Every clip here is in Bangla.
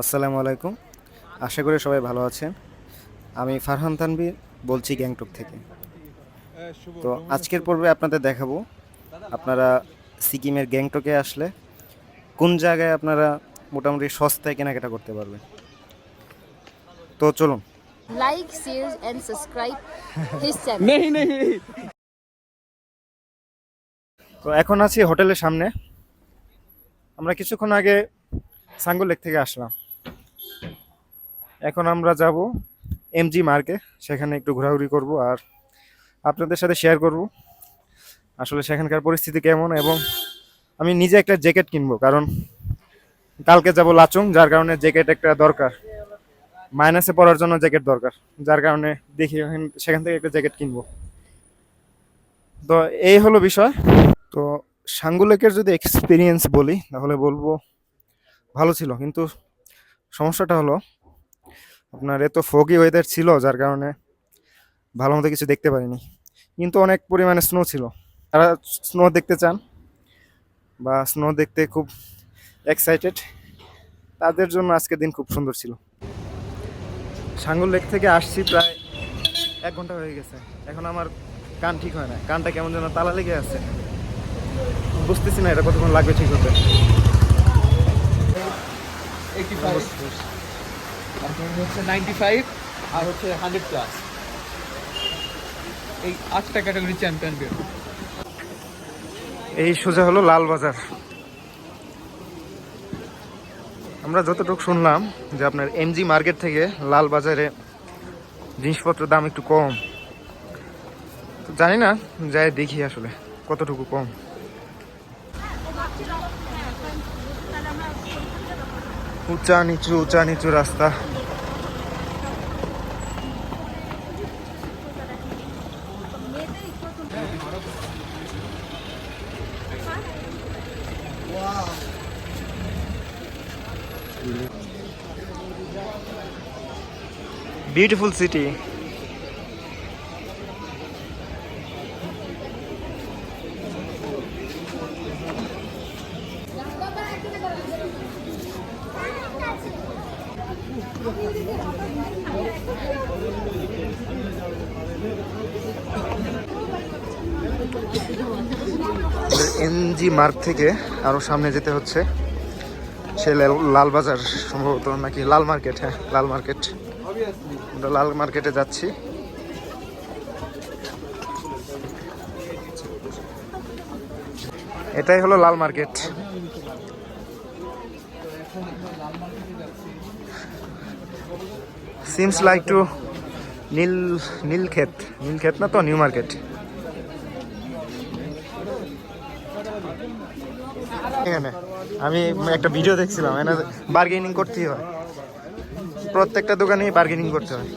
আসসালামু আলাইকুম। আশা করি সবাই ভালো আছেন। আমি ফারহান তানবি বলছি গ্যাংটক থেকে। তো আজকের পর্বে আপনাদের দেখাবো আপনারা সিকিমের গ্যাংটকে আসলে কোন জায়গায় আপনারা মোটামুটি সস্তায় কেনাকাটা করতে পারবেন। তো চলুন। Like share and subscribe this channel তো এখন আছি হোটেলের সামনে। আমরা কিছুক্ষণ আগে সাঙ্গু লেক থেকে আসলাম। এখন আমরা যাব এমজি মার্কে সেখানে একটু ঘোরাঘুরি করব আর আপনাদের সাথে শেয়ার করব। আসলে সেখানকার পরিস্থিতি কেমন এবং আমি নিজে একটা জ্যাকেট কিনবো, কারণ কালকে যাব লাচুং, যার কারণে জ্যাকেট একটা দরকার। মাইনাসে পড়ার জন্য জ্যাকেট দরকার, যার কারণে দেখি সেখান থেকে একটা জ্যাকেট কিনবো। তো এই হলো বিষয়। তো সাঙ্গুলেকের যদি এক্সপিরিয়েন্স বলি, তাহলে বলব ভালো ছিল, কিন্তু সমস্যাটা হলো আপনার এত ফগি ওয়েদার ছিল যার কারণে ভালো মতো কিছু দেখতে পারিনি। কিন্তু অনেক পরিমাণে স্নো ছিল। তারা স্নো দেখতে চান বা স্নো দেখতে খুব এক্সাইটেড তাদের জন্য আজকের দিন খুব সুন্দর ছিল। সাঙ্গুল লেক থেকে আসছি প্রায় এক ঘণ্টা হয়ে গেছে। এখন আমার কান ঠিক হয় না। কানটা কেমন যেন তালা লেগে আছে। বুঝতেছি না এটা কতক্ষণ লাগবে ঠিক হতে। হচ্ছে নাইনটি ফাইভ আর হচ্ছে হান্ড্রেড প্লাস এই আটটা ক্যাটাগরি চ্যাম্পিয়ন বের। এই সোজা হলো লাল বাজার। আমরা যতটুকু শুনলাম যে আপনার এমজি মার্কেট থেকে লাল বাজারে জিনিসপত্রের দাম একটু কম। তো জানি না, যাই দেখি আসলে কতটুকু কম। উঁচা নিচু উঁচা নিচু রাস্তা। বিউটিফুল সিটি এনজি মার্গ থেকে আরও সামনে যেতে হচ্ছে। সে লাল- লাল বাজার সম্ভবত নাকি লাল মার্কেট হ্যাঁ লাল মার্কেট। আমরা লাল মার্কেটে যাচ্ছি। এটাই হলো লাল মার্কেট। সিমস লাইক টু নীল নীলক্ষেত নীলক্ষেত না তো, নিউ মার্কেট। এখানে। আমি একটা ভিডিও দেখছিলাম এখানে বার্গেনিং করতেই হয়। প্রত্যেকটা দোকানেই বার্গেনিং করতে হয়।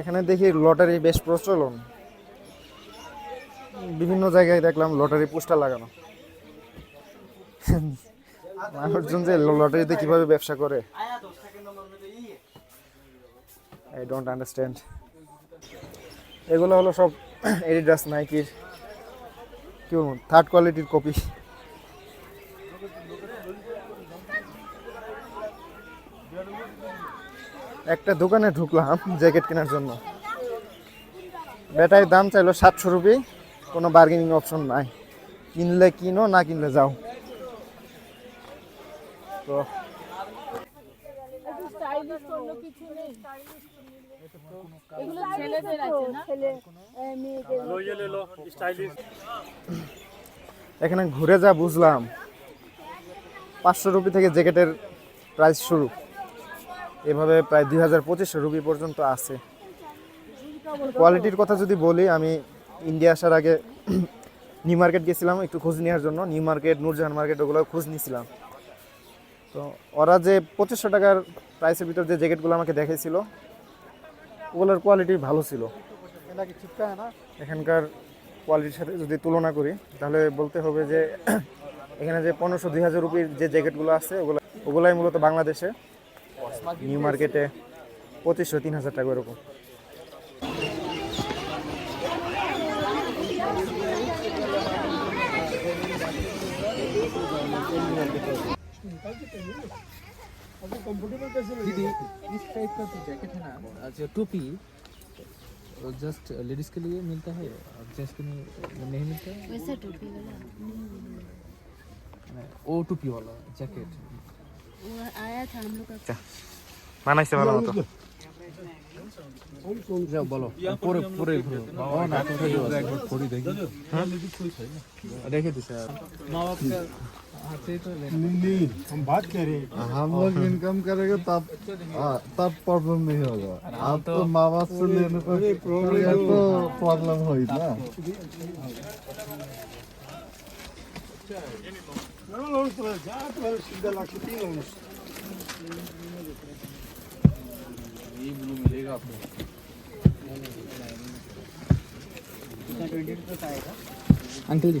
এখানে দেখি লটারি বেশ প্রচলন। বিভিন্ন জায়গায় দেখলাম লটারি পোস্টার লাগানো। মানুষজন যে লটারিতে কীভাবে ব্যবসা করে? আই ডোন্ট আন্ডারস্ট্যান্ড এগুলো হলো সব এডিডাস নাইকির কি বলব থার্ড কোয়ালিটির কপি একটা দোকানে ঢুকলাম জ্যাকেট কেনার জন্য। বেটায় দাম চাইলো সাতশো রুপি। কোনো বার্গেনিং অপশন নাই। কিনলে কিনো, না কিনলে যাও। তো এগুলো ছেলেদের আছে না? এখানে ঘুরে যা বুঝলাম। পাঁচশো রুপি থেকে জ্যাকেটের প্রাইস শুরু। এভাবে প্রায় দুই হাজার পঁচিশশো রুপি পর্যন্ত আছে। কোয়ালিটির কথা যদি বলি আমি ইন্ডিয়া আসার আগে নিউ মার্কেট গেছিলাম একটু খোঁজ নেওয়ার জন্য। নিউ মার্কেট নূরজাহান মার্কেট ওগুলো খোঁজ নিয়েছিলাম তো ওরা যে পঁচিশশো টাকার প্রাইসের ভিতর যে জ্যাকেটগুলো আমাকে দেখাইছিল, ওগুলোর কোয়ালিটি ভালো ছিল। এখানকার কোয়ালিটির সাথে যদি তুলনা করি, তাহলে বলতে হবে যে এখানে যে পনেরোশো, দুই হাজার রুপির যে জ্যাকেটগুলো আছে, ওগুলো, ওগুলাই মূলত বাংলাদেশে, নিউ মার্কেটে পঁচিশশো, তিন হাজার টাকা এরকম। दीदी इस टाइप का जो जैकेट है ना जो टोपी वो जस्ट लेडीज के लिए मिलता है और जेंट्स के लिए नहीं मिलता है वैसे टोपी वाला মানে ও টুপি वाला जैकेट वो आया था हम लोग का বানাইছে ভালো মতো যাও বলো পরে পরে ঘুরো ও না কোথায় नहीं नहीं हम बात कर रहे हैं। हाँ, हम लोग इनकम करेंगे तब हाँ, तब प्रॉब्लम नहीं होगा। आप तो माँ बाप से लेने पर प्रॉब्लम तो प्रॉब्लम हो ना। मिलेगा आपको अंकल जी।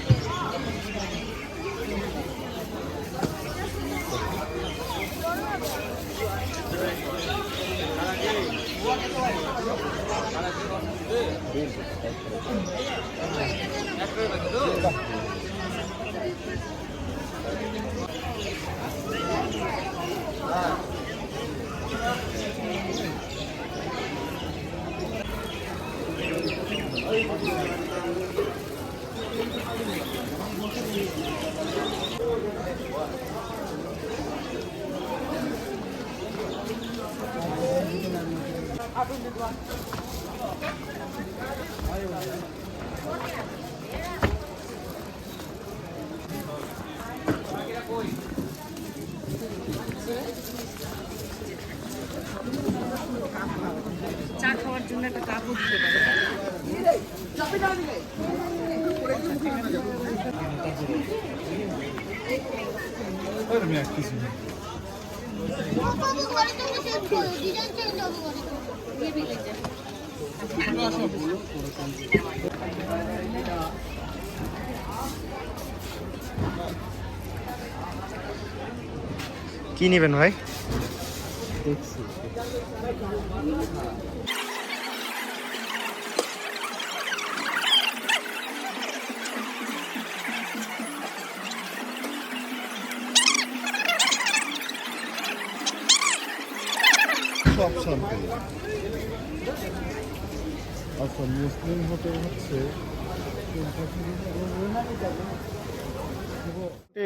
को চা খাওয়ার জন্য একটা কাপড় দিতে পারে। কি নেবেন ভাই? আচ্ছা মুসলিম হোটেল হচ্ছে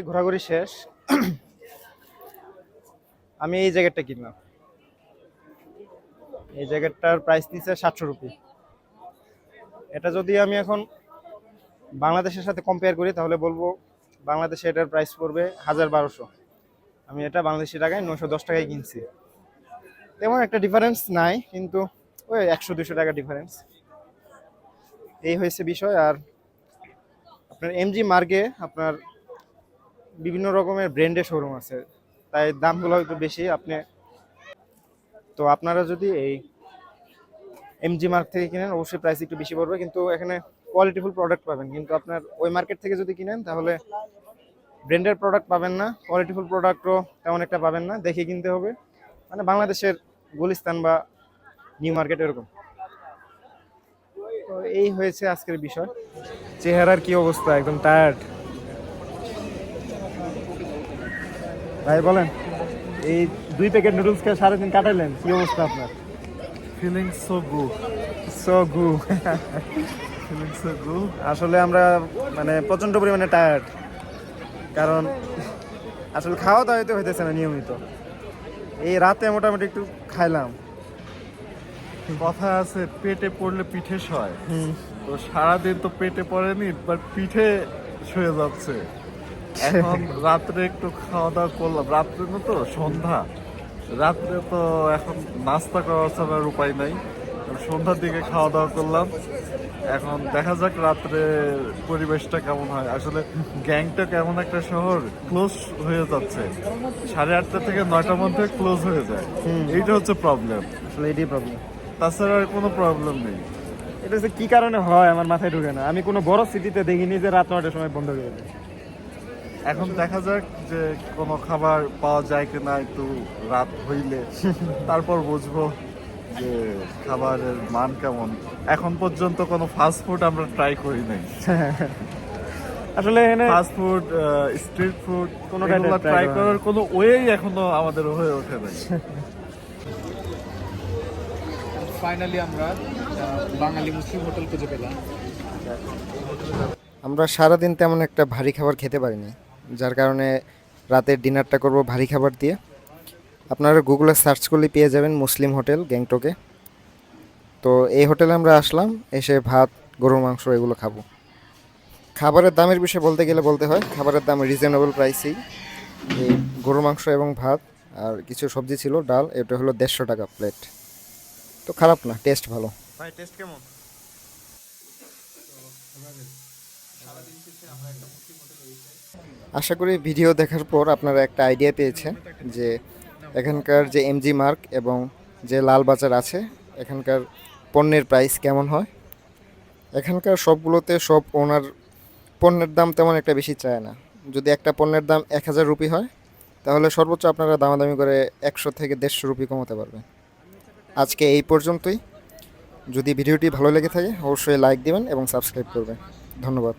ঘোরাঘুরি শেষ। আমি এই জ্যাকেটটা কিনলাম। এই জ্যাকেটটার প্রাইস নিচ্ছে সাতশো রুপি। এটা যদি আমি এখন বাংলাদেশের সাথে কম্পেয়ার করি, তাহলে বলব বাংলাদেশে এটার প্রাইস পড়বে হাজার বারোশো। আমি এটা বাংলাদেশি টাকায় নশো দশ টাকায় কিনছি। তেমন একটা ডিফারেন্স নাই, কিন্তু ওই একশো দুশো টাকা ডিফারেন্স এই হয়েছে বিষয়, আর আপনার এমজি মার্গে আপনার বিভিন্ন রকমের ব্র্যান্ডের শোরুম আছে। তাই দামগুলো হয়তো বেশি, আপনি তো আপনারা যদি এই এমজি মার্ক থেকে কিনেন, অবশ্যই প্রাইস একটু বেশি পড়বে, কিন্তু এখানে কোয়ালিটিফুল প্রোডাক্ট পাবেন। কিন্তু আপনার ওই মার্কেট থেকে যদি কিনেন, তাহলে ব্র্যান্ডের প্রোডাক্ট পাবেন না কোয়ালিটিফুল প্রোডাক্টও তেমন একটা পাবেন না, দেখে কিনতে হবে। মানে বাংলাদেশের গুলিস্তান বা নিউ মার্কেট এরকম। তো এই হয়েছে আজকের বিষয়। চেহারার কি অবস্থা? একদম টায়ার্ড ভাই বলেন এই দুই প্যাকেট নুডলস খেয়ে সারাদিন কাটাইলেন কি অবস্থা আপনার? Feeling so good so good feeling so good আসলে আমরা মানে প্রচণ্ড পরিমাণে টায়ার্ড কারণ আসলে খাওয়া দাওয়া তো হইতেছে না নিয়মিত। এই রাতে মোটামুটি একটু খাইলাম। কথা আছে পেটে পড়লে পিঠে সয়। তো সারাদিন তো পেটে পড়েনি বাট পিঠে শুয়ে যাচ্ছে। এখন রাত্রে একটু খাওয়া দাওয়া করলাম। রাত্রে না তো সন্ধ্যা। রাত্রে তো এখন নাস্তা করার ছাড়ার উপায় নাই। সন্ধ্যার দিকে খাওয়া দাওয়া করলাম। এখন দেখা যাক রাত্রে পরিবেশটা কেমন হয়। আসলে গ্যাংটক এমন একটা শহর ক্লোজ হয়ে যাচ্ছে। সাড়ে আটটা থেকে নয়টার মধ্যে ক্লোজ হয়ে যায়। এইটা হচ্ছে প্রবলেম আসলে এটাই প্রবলেম তাছাড়া আর কোনো প্রবলেম নেই। এটা হচ্ছে কি কারণে হয় আমার মাথায় ঢুকে না। আমি কোনো বড় সিটিতে দেখিনি যে রাত নয়টার সময় বন্ধ হয়ে দেয় এখন দেখা যাক যে কোনো খাবার পাওয়া যায় কিনা একটু রাত হইলে। তারপর বুঝব। যে খাবারের মান কেমন এখন পর্যন্ত কোনো ফাস্ট ফুড আমরা ট্রাই করি নাই। আসলে এখানে ফাস্ট ফুড স্ট্রিট ফুড কোনোটা ট্রাই করার কোনো ওয়েই এখনও আমাদের হয়ে ওঠে নাই। ফাইনালি আমরা বাঙালি মুসলিম হোটেল খুঁজে পেলাম। আমরা সারাদিন তেমন একটা ভারী খাবার খেতে পারিনি যার কারণে রাতের ডিনারটা করব ভারী খাবার দিয়ে। আপনারা গুগলে সার্চ করলে পেয়ে যাবেন মুসলিম হোটেল গ্যাংটকে। তো এই হোটেলে আমরা আসলাম এসে ভাত গরুর মাংস এগুলো খাব। খাবারের দামের বিষয়ে বলতে গেলে বলতে হয় খাবারের দাম রিজনেবল প্রাইসেই এই গরুর মাংস এবং ভাত আর কিছু সবজি ছিল ডাল এটা হলো দেড়শো টাকা প্লেট তো খারাপ না টেস্ট ভালো। ভাই টেস্ট কেমন? আশা করি ভিডিও দেখার পর আপনারা একটা আইডিয়া পেয়েছেন যে এখানকার যে এমজি মার্ক এবং যে লাল বাজার আছে, এখানকার পণ্যের প্রাইস কেমন হয়? এখানকার সবগুলোতে সব ওনার পণ্যের দাম তেমন একটা বেশি চায় না। যদি একটা পণ্যের দাম এক হাজার রুপি হয়, তাহলে সর্বোচ্চ আপনারা দামাদামি করে একশো থেকে দেড়শো রুপি কমাতে পারবেন। আজকে এই পর্যন্তই। যদি ভিডিওটি ভালো লেগে থাকে, অবশ্যই লাইক দিবেন এবং সাবস্ক্রাইব করবেন। ধন্যবাদ।